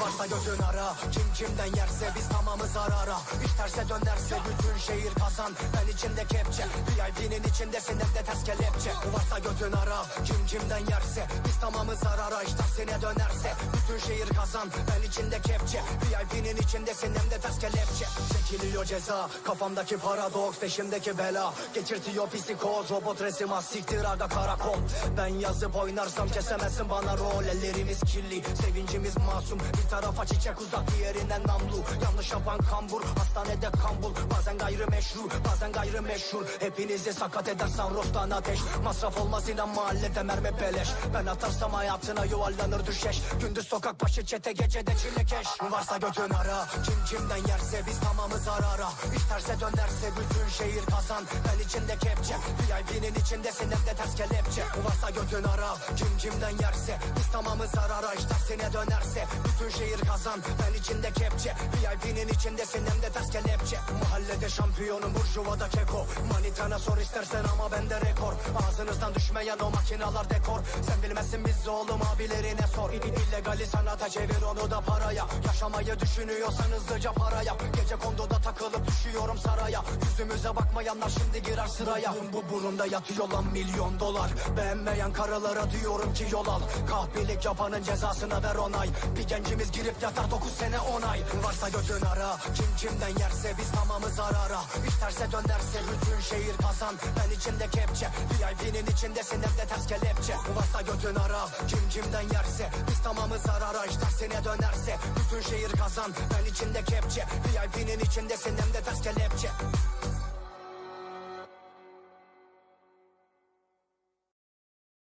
Varsa gözün ara. Kim kimden yerse biz tamamı zarara İş terse dönerse bütün şehir kazan. Ben içimde kepçe VIP'nin içindesin hem de ters kelepçe. Varsa götün ara Kim kimden yerse. Biz tamamı zarara İş tersine dönerse. Bütün şehir kazan Ben içimde kepçe. VIP'nin içindesin hem de ters kelepçe. Çekiliyor ceza Kafamdaki paradoks peşimdeki bela. Geçirtiyor psikoz Robot resim siktir aga karakol. Ben yazıp oynarsam kesemezsin bana rol. Ellerimiz kirli sevincimiz masum. Bir tarafa çiçek uzak diğerinden namlu. Yanlış yapan kambur hastanede kambul. Bazen gayrimeşru bazen gayrimeşhur Hepinizi sakat eder sarhoştan ateş. Masraf olmaz inan mahallede mermi beleş. Ben atarsam hayatına yuvarlanır düşeş. Gündüz sokak başı çete gecede çilekeş. Varsa götün ara Kim kimden yerse biz tamamı zarara İş terse dönerse bütün şehir kazan. Ben içinde kepçe VIP'nin içindesin hem de ters kelepçe. Varsa götün ara Kim kimden yerse biz tamamı zarara İş tersine dönerse bütün şehir kazan. Ben içinde kepçe VIP'nin içindesin hem de Mahallede şampiyonum burjuvada keko. Manitana sor istersen ama Ağzınızdan düşmeyen o makinalar dekor. Sen bilmezsin biz oğlum abilerine sor. İllegali sanata çevir onu da paraya. Yaşamayı düşünüyorsan hızlıca para yap Gece konduda takılıp düşüyorum saraya. Yüzümüze bakmayanlar şimdi girer sıraya. Bu burunda yatıyor lan milyon dolar. Beğenmeyen karılara diyorum ki yol al. Kahpelik yapanın cezasını ver onay. Bir gencimiz girip yatar 9 sene 10 ay. Varsa götün ara. Kim kimden yerse biz tamamı zarara İş terse dönerse bütün şehir kazan. Ben içimde kepçe VIP'nin içindesin hem de ters kelepçe. Varsa götün ara. Kim kimden yerse biz tamamı zarara. İş tersine dönerse bütün şehir kazan. Ben içimde kepçe VIP'nin içindesin hem de ters kelepçe